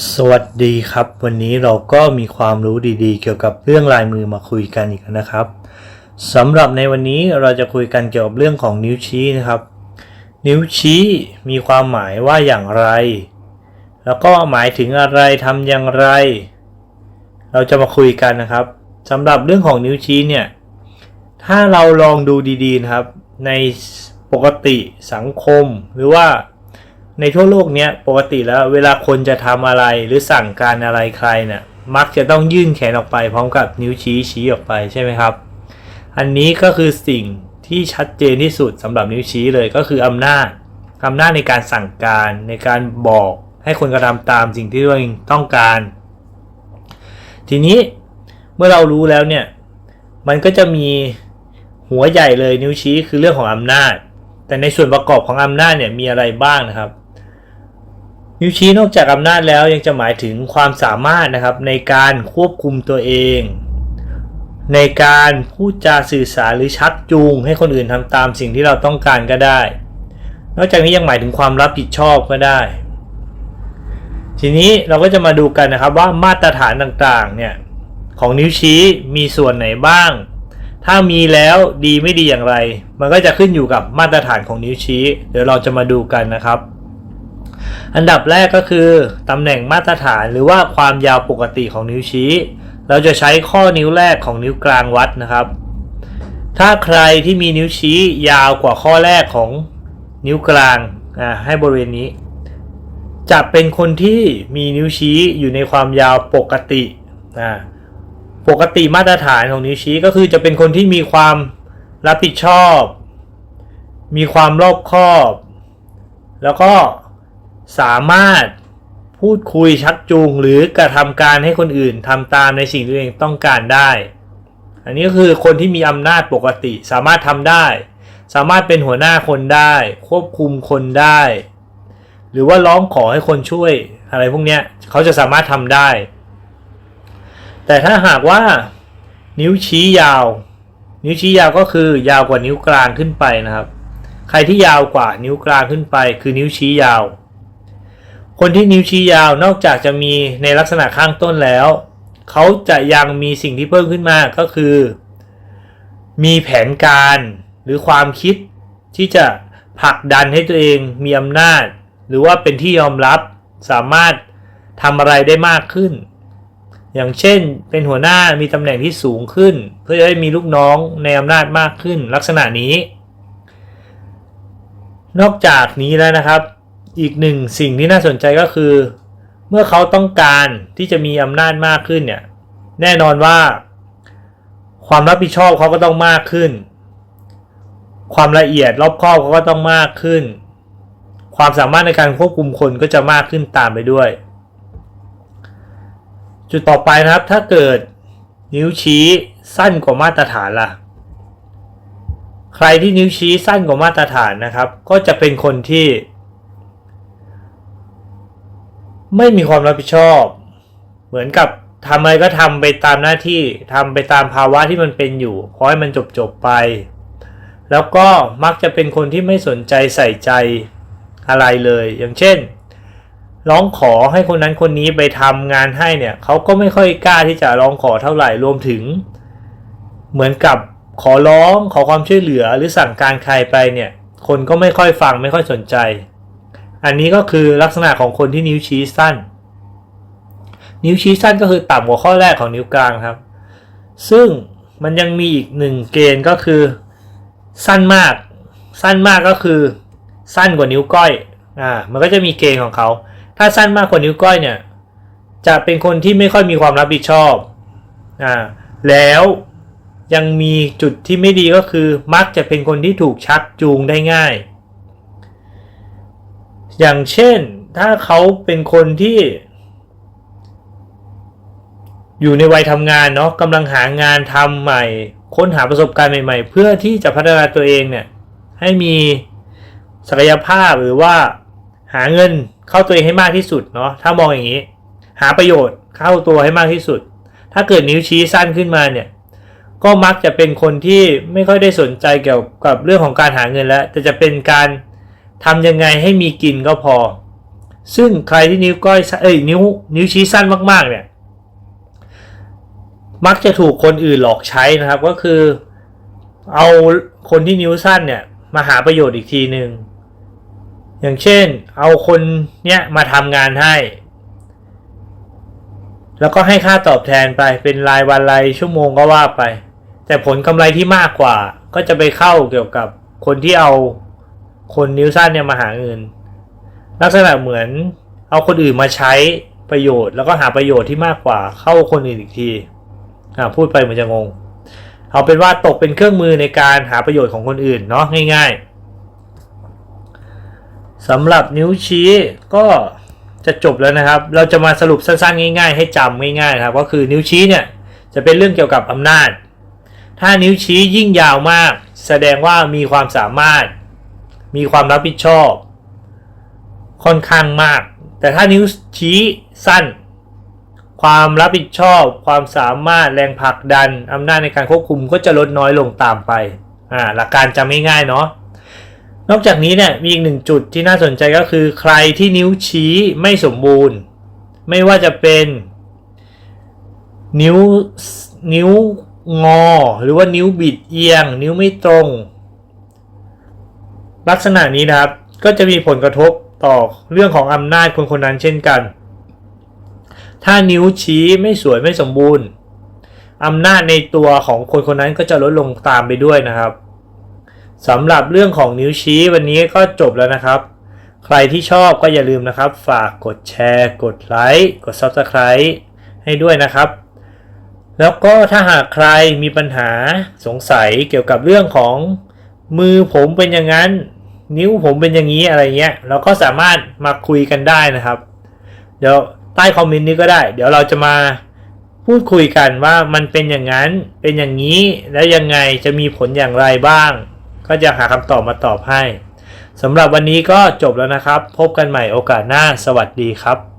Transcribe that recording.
สวัสดีครับ วันนี้เราก็มีความรู้ดีๆ เกี่ยวกับเรื่องลายมือมาคุยกันอีกนะครับสำหรับในวันนี้เราจะคุยกันเกี่ยวกับเรื่องของนิ้วชี้นะครับ นิ้วชี้มีความหมายว่าอย่างไร แล้วก็หมายถึงอะไรทำอย่างไร เราจะมาคุยกันนะครับสำหรับเรื่องของนิ้วชี้เนี่ยถ้าเราลองดูดีๆนะครับ ในปกติสังคมหรือว่า ในทั่วโลกเนี้ยปกติแล้วเวลาคนจะทำอะไรหรือสั่งการอะไรใครเนี่ยมักจะต้องยื่นแขนออกไปพร้อมกับนิ้วชี้ชี้ออกไปใช่ไหมครับ อันนี้ก็คือสิ่งที่ชัดเจนที่สุดสำหรับนิ้วชี้เลยก็คืออำนาจอำนาจในการสั่งการในการบอกให้คนกระทำตามสิ่งที่ตัวเองต้องการ ทีนี้เมื่อเรารู้แล้วเนี่ยมันก็จะมีหัวใหญ่เลยนิ้วชี้คือเรื่องของอำนาจ แต่ในส่วนประกอบของอำนาจเนี่ยมีอะไรบ้างนะครับ นิ้วชี้นอกจากอำนาจแล้วยังจะหมายถึงความสามารถนะครับในการควบคุมตัวเอง ในการพูดจาสื่อสารหรือชักจูง ให้คนอื่นทำตามสิ่งที่เราต้องการก็ได้ นอกจากนี้ยังหมายถึงความรับผิดชอบก็ได้ ทีนี้เราก็จะมาดูกันนะครับว่ามาตรฐานต่างๆเนี่ยของนิ้วชี้มีส่วนไหนบ้าง ถ้ามีแล้วดีไม่ดีอย่างไร มันก็จะขึ้นอยู่กับมาตรฐานของนิ้วชี้ เดี๋ยวเราจะมาดูกันนะครับ อันดับแรกก็คือตำแหน่งมาตรฐานหรือว่าความยาวปกติของนิ้วชี้ เราจะใช้ข้อนิ้วแรกของนิ้วกลางวัดนะครับ ถ้าใครที่มีนิ้วชี้ยาวกว่าข้อแรกของนิ้วกลางอ่าให้บริเวณนี้ จะเป็นคนที่มีนิ้วชี้อยู่ในความยาวปกติอ่าปกติมาตรฐานของนิ้วชี้ก็คือจะเป็นคนที่มีความรับผิดชอบ มีความรอบคอบ แล้วก็ สามารถพูดคุยชักจูงหรือกระทำการให้คนอื่นทำตามในสิ่งที่ตัวเองต้องการได้ อันนี้ก็คือคนที่มีอำนาจปกติ สามารถทำได้ สามารถเป็นหัวหน้าคนได้ ควบคุมคนได้ หรือว่าร้องขอให้คนช่วยอะไรพวกเนี้ยเขาจะสามารถทำได้ แต่ถ้าหากว่านิ้วชี้ยาว นิ้วชี้ยาวก็คือยาวกว่านิ้วกลางขึ้นไปนะครับ ใครที่ยาวกว่านิ้วกลางขึ้นไป คือนิ้วชี้ยาว คนที่นิ้วชี้ยาวนอกจากจะมีในลักษณะข้างต้นแล้ว เขาจะยังมีสิ่งที่เพิ่มขึ้นมาก็คือ มีแผนการหรือความคิดที่จะผลักดันให้ตัวเองมีอำนาจ หรือว่าเป็นที่ยอมรับสามารถทำอะไรได้มากขึ้น อย่างเช่นเป็นหัวหน้ามีตำแหน่งที่สูงขึ้น เพื่อจะได้มีลูกน้องในอำนาจมากขึ้น ลักษณะนี้ นอกจากนี้แล้วนะครับ อีกหนึ่งสิ่งที่น่าสนใจก็คือ เมื่อเขาต้องการที่จะมีอำนาจมากขึ้นเนี่ยแน่นอนว่า ความรับผิดชอบเขาก็ต้องมากขึ้น ความละเอียดรอบคอบเขาก็ต้องมากขึ้น ความสามารถในการควบคุมคนก็จะมากขึ้นตามไปด้วย จุดต่อไปนะครับถ้าเกิดนิ้วชี้สั้นกว่ามาตรฐานล่ะ ใครที่นิ้วชี้สั้นกว่ามาตรฐานนะครับ ก็จะเป็นคนที่ ไม่มีความรับผิดชอบ เหมือนกับทำอะไรก็ทำไปตามหน้าที่ทำไปตามภาวะที่มันเป็นอยู่ขอให้มันจบจบไป แล้วก็มักจะเป็นคนที่ไม่สนใจใส่ใจอะไรเลย อย่างเช่น ร้องขอให้คนนั้นคนนี้ไปทำงานให้เนี่ยเขาก็ไม่ค่อยกล้าที่จะร้องขอเท่าไหร่รวมถึง เหมือนกับขอร้องขอความช่วยเหลือหรือสั่งการใครไปเนี่ย คนก็ไม่ค่อยฟังไม่ค่อยสนใจ อันนี้ก็คือลักษณะของคนที่นิ้วชี้สั้น นิ้วชี้สั้นก็คือต่ำกว่าข้อแรกของนิ้วกลางครับ ซึ่งมันยังมีอีกหนึ่งเกณฑ์ก็คือ สั้นมาก สั้นมากก็คือ สั้นกว่านิ้วก้อยอ่ามันก็จะมีเกณฑ์ของเขา ถ้าสั้นมากกว่านิ้วก้อยเนี่ย จะเป็นคนที่ไม่ค่อยมีความรับผิดชอบอ่าแล้วยังมีจุดที่ไม่ดีก็คือมักจะเป็นคนที่ถูกชักจูงได้ง่าย อย่างเช่นถ้าเขาเป็นคนที่ อยู่ในวัยทำงานเนาะกำลังหางานทำใหม่ ค้นหาประสบการณ์ใหม่ ๆ เพื่อที่จะพัฒนาตัวเองเนี่ยให้มีศักยภาพหรือว่าหาเงินเข้าตัวเองให้มากที่สุดเนาะถ้ามองอย่างนี้ หาประโยชน์เข้าตัวให้มากที่สุด ถ้าเกิดนิ้วชี้สั้นขึ้นมาเนี่ยก็มักจะเป็นคนที่ไม่ค่อยได้สนใจเกี่ยวกับเรื่องของการหาเงินแล้วแต่จะเป็นการ ทำยังไงให้มีกินก็พอ ซึ่งใครที่นิ้วก้อยเอ้ยนิ้วนิ้วชี้สั้นมากๆเนี่ยมักจะถูกคนอื่นหลอกใช้นะครับ ก็คือ เอาคนที่นิ้วสั้นเนี่ยมาหาประโยชน์อีกทีหนึ่งอย่างเช่น เอาคนเนี้ยมาทำงานให้ แล้วก็ให้ค่าตอบแทนไปเป็นรายวันรายชั่วโมงก็ว่าไป แต่ผลกำไรที่มากกว่า ก็จะไปเข้าเกี่ยวกับคนที่เอา คนนิ้วสั้นเนี่ยมาหาเงิน ลักษณะเหมือนเอาคนอื่นมาใช้ประโยชน์ แล้วก็หาประโยชน์ที่มากกว่าเข้าคนอื่นอีกทีอ่าพูดไปเหมือนจะงง เอาเป็นว่าตกเป็นเครื่องมือในการหาประโยชน์ของคนอื่นเนาะง่าย ๆสำหรับนิ้วชี้ก็จะจบแล้วนะครับ เราจะมาสรุปสั้นๆ ง่าย ๆ ให้จำง่ายๆนะครับก็คือนิ้วชี้เนี่ยจะเป็นเรื่องเกี่ยวกับอำนาจ ถ้านิ้วชี้ยิ่งยาวมาก แสดงว่ามีความสามารถ มีความรับผิดชอบ ค่อนข้างมาก แต่ถ้านิ้วชี้สั้น ความรับผิดชอบ ความสามารถแรงผลักดันอำนาจในการควบคุมก็จะลดน้อยลงตามไปอ่าหลักการจำง่ายๆเนาะนอกจากนี้เนี่ยมีอีกหนึ่งจุดที่น่าสนใจก็คือใครที่นิ้วชี้ไม่สมบูรณ์ ไม่ว่าจะเป็นนิ้วนิ้วงอ หรือว่านิ้วบิดเอียง นิ้วไม่ตรง ลักษณะนี้นะครับ ก็จะมีผลกระทบต่อเรื่องของอำนาจคนคนนั้นเช่นกัน ถ้านิ้วชี้ไม่สวยไม่สมบูรณ์อำนาจในตัวของคนคนนั้นก็จะลดลงตามไปด้วยนะครับสำหรับเรื่องของนิ้วชี้วันนี้ก็จบแล้วนะครับ ใครที่ชอบก็อย่าลืมนะครับ ฝากกดแชร์ กดไลค์กด Subscribe ให้ด้วยนะครับ แล้วก็ถ้าหากใครมีปัญหาสงสัยเกี่ยวกับเรื่องของมือผมเป็นอย่างนั้น นิ้วผมเป็นอย่างนี้อะไรเงี้ย เราก็สามารถมาคุยกันได้นะครับ เดี๋ยวใต้คอมเมนต์นี้ก็ได้ เดี๋ยวเราจะมาพูดคุยกันว่ามันเป็นอย่างนั้นเป็นอย่างนี้แล้วยังไงจะมีผลอย่างไรบ้าง ก็จะหาคำตอบมาตอบให้สำหรับวันนี้ก็จบแล้วนะครับ พบกันใหม่โอกาสหน้าสวัสดีครับ